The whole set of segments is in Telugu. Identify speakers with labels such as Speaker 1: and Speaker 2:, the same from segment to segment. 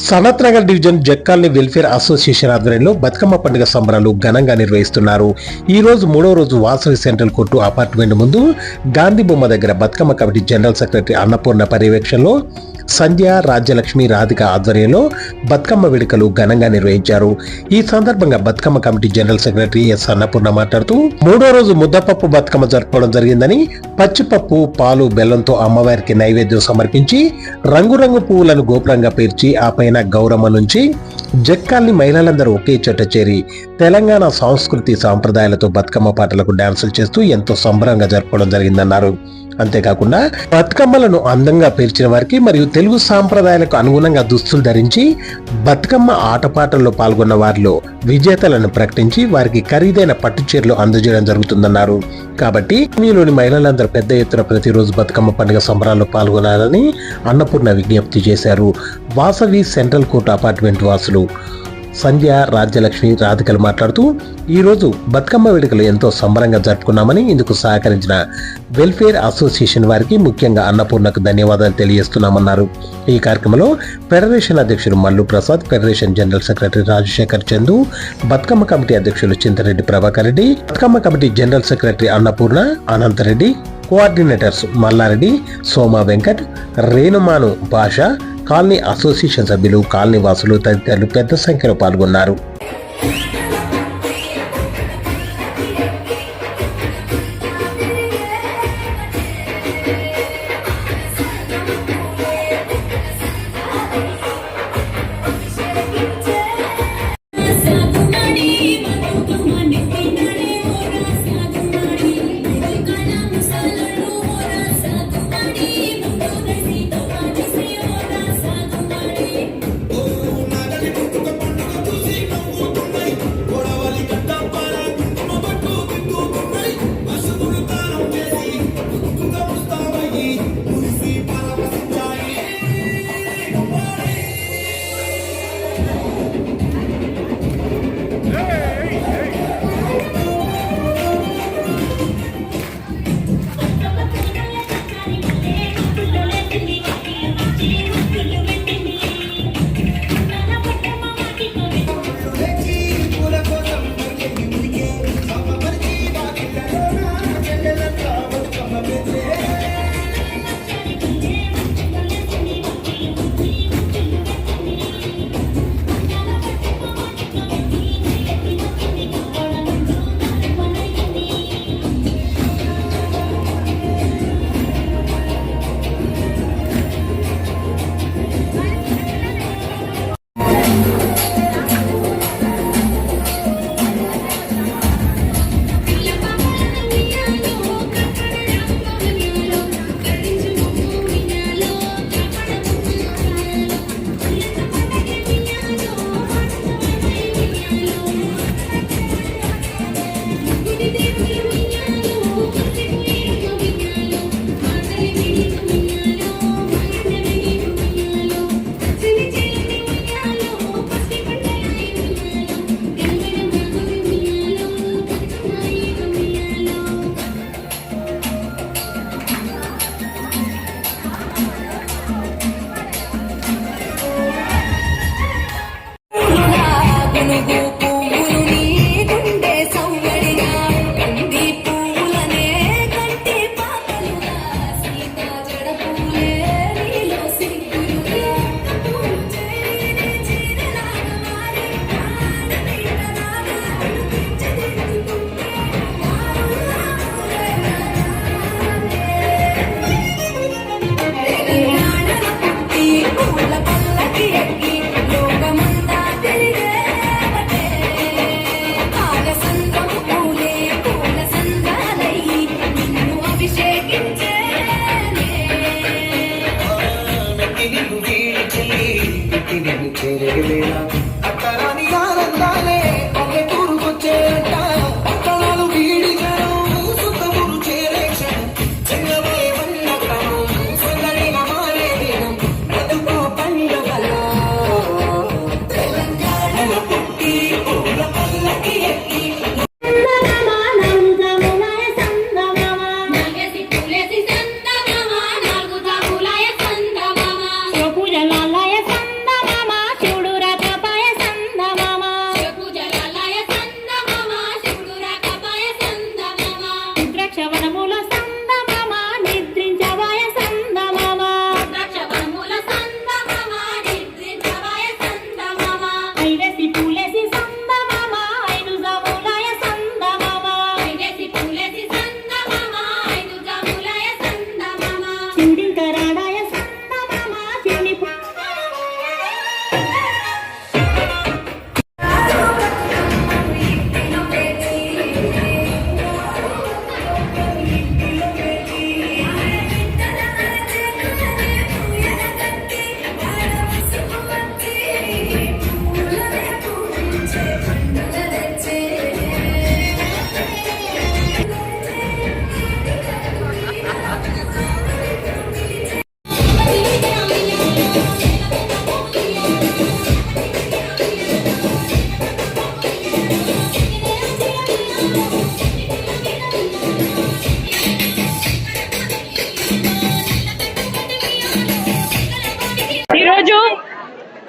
Speaker 1: సనత్ నగర్ డివిజన్ జక్కాల్ని వెల్ఫేర్ అసోసియేషన్ ఆధ్వర్యంలో బతుకమ్మ పండుగ సంబరాలు ఘనంగా నిర్వహిస్తున్నారు. ఈ రోజు మూడో రోజు వాసవి సెంట్రల్ కోర్టు అపార్ట్మెంట్ ముందు గాంధీ బొమ్మ దగ్గర Bathukamma committee general secretary Annapurna పర్యవేక్షణలో సంధ్య రాజ్యలక్ష్మి రాధిక ఆధ్వర్యంలో బతుకమ్మ వేడుకలు ఘనంగా నిర్వహించారు. ఈ సందర్భంగా Bathukamma committee general secretary S. Annapurna మాట్లాడుతూ మూడో రోజు ముద్దపప్పు బతుకమ్మ జరుపుకోవడం జరిగిందని పచ్చిపప్పు పాలు బెల్లంతో అమ్మవారికి నైవేద్యం సమర్పించి రంగురంగు పువ్వులను గోపురంగా పేర్చి ఆ పైన గౌరమ్మ నుంచి జక్కాల్ని మహిళలందరూ ఒకే చెట్ట చేరి తెలంగాణ సంస్కృతి సాంప్రదాయాలతో బతుకమ్మ పాటలకు డాన్సులు చేస్తూ ఎంతో సంబరంగా జరుపుకోవడం జరిగిందన్నారు. అంతేకాకుండా బతుకమ్మలను అందంగా పేర్చిన వారికి మరియు తెలుగు సాంప్రదాయాలకు అనుగుణంగా దుస్తులు ధరించి బతుకమ్మ ఆటపాటల్లో పాల్గొన్న వారిలో విజేతలను ప్రకటించి వారికి ఖరీదైన పట్టు చీరలు అందజేయడం జరుగుతుందన్నారు. కాబట్టి మీలోని మహిళలందరూ పెద్ద ఎత్తున ప్రతిరోజు బతుకమ్మ పండుగ సంబరాల్లో పాల్గొనాలని అన్నపూర్ణ విజ్ఞప్తి చేశారు. వాసవి సెంట్రల్ కోర్టు అపార్ట్మెంట్ వాసులు సంధ్య రాజ్యలక్ష్మి రాధికలు మాట్లాడుతూ ఈరోజు బతుకమ్మ వేడుకలు ఎంతో సంబరంగా జరుపుకున్నామని ఇందుకు సహకరించిన వెల్ఫేర్ అసోసియేషన్ వారికి ముఖ్యంగా అన్నపూర్ణకు ధన్యవాదాలు తెలియజేస్తున్నామన్నారు. ఈ కార్యక్రమంలో ఫెడరేషన్ అధ్యక్షుడు Mallu Prasad federation general secretary Rajasekhar Chandu Bathukamma committee అధ్యక్షులు Chinthareddy Prabhakar Reddy Bathukamma committee general secretary Annapurna Anantareddy coordinators Mallareddy Soma Venkat Renumanu Basha colony association సభ్యులు కాలనీ వాసులు తదితరులు పెద్ద సంఖ్యలో పాల్గొన్నారు
Speaker 2: Thank
Speaker 3: you. పవనముల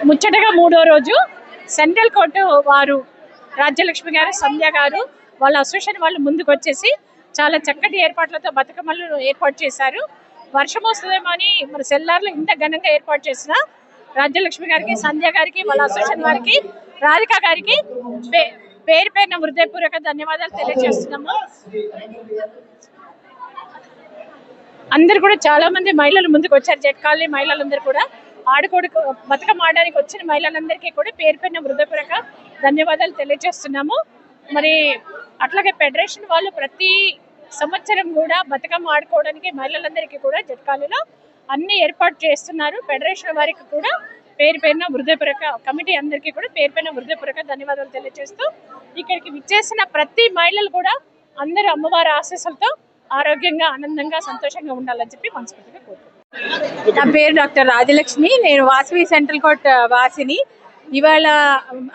Speaker 4: ముచ్చటగా మూడో రోజు సెంట్రల్ కోర్టు వారు రాజ్యలక్ష్మి గారు సంధ్య గారు వాళ్ళ అసోసియేషన్ వాళ్ళు ముందుకు వచ్చేసి చాలా చక్కటి ఏర్పాట్లతో బతుకమ్మలు ఏర్పాటు చేశారు. వర్షం వస్తుందేమో అని మరి సెల్లార్లు ఇంత ఘనంగా ఏర్పాటు చేసిన రాజ్యలక్ష్మి గారికి సంధ్య గారికి వాళ్ళ అసోసియేషన్ వారికి రాధిక గారికి పే- పేరు పేరున హృదయపూర్వక ధన్యవాదాలు తెలియజేస్తున్నాము. అందరు కూడా చాలా మంది మహిళలు ముందుకు వచ్చారు జెట్ కాలనీ మహిళలందరూ కూడా. ఆడుకోడు బతుకమ్మ ఆడడానికి వచ్చిన మహిళలందరికీ కూడా పేరు పైన హృదయపూర్వక ధన్యవాదాలు తెలియజేస్తున్నాము. మరి అట్లాగే ఫెడరేషన్ వాళ్ళు ప్రతి సంవత్సరం కూడా బతుకమ్మ ఆడుకోవడానికి మహిళలందరికీ కూడా జట్కాలలో అన్ని ఏర్పాటు చేస్తున్నారు. ఫెడరేషన్ వారికి కూడా పేరు పైన హృదయపూర్వక కమిటీ అందరికీ కూడా పేరు పైన హృదయపూర్వక ధన్యవాదాలు తెలియజేస్తూ ఇక్కడికి విచ్చేసిన ప్రతి మహిళలు కూడా అందరూ అమ్మవారి ఆశీస్సులతో ఆరోగ్యంగా ఆనందంగా సంతోషంగా ఉండాలని చెప్పి మనస్ఫూర్తిగా కోరుకుంటున్నాను
Speaker 5: నా పేరు డాక్టర్ రాజలక్ష్మి. నేను వాసవి సెంట్రల్ కోర్ట్ వాసిని. ఇవాళ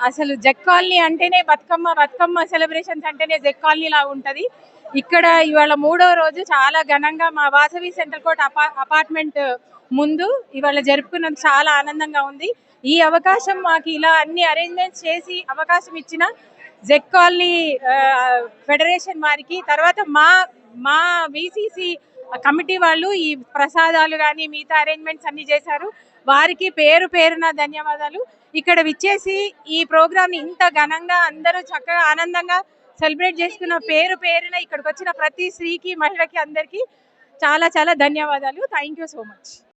Speaker 5: అసలు జగ్ కాలనీ అంటేనే బతుకమ్మ బతుకమ్మ సెలబ్రేషన్స్ అంటేనే జగ్ కాలనీ లా ఉంటుంది. ఇక్కడ ఇవాళ మూడో రోజు చాలా ఘనంగా మా వాసవి సెంట్రల్ కోర్ట్ అపా అపార్ట్మెంట్ ముందు ఇవాళ జరుపుకున్నందుకు చాలా ఆనందంగా ఉంది. ఈ అవకాశం మాకు ఇలా అన్ని అరేంజ్మెంట్స్ చేసి అవకాశం ఇచ్చిన జెక్ కాలనీ ఫెడరేషన్ వారికి తర్వాత మా మా విసిసి కమిటీ వాళ్ళు ఈ ప్రసాదాలు కానీ మిగతా అరేంజ్మెంట్స్ అన్ని చేశారు. వారికి పేరు పేరున ధన్యవాదాలు. ఇక్కడ విచ్చేసి ఈ ప్రోగ్రామ్ ఇంత ఘనంగా అందరూ చక్కగా ఆనందంగా సెలబ్రేట్ చేసుకున్న పేరు పేరున ఇక్కడికి వచ్చిన ప్రతి స్త్రీకి మహిళకి అందరికీ చాలా చాలా ధన్యవాదాలు. Thank you so much.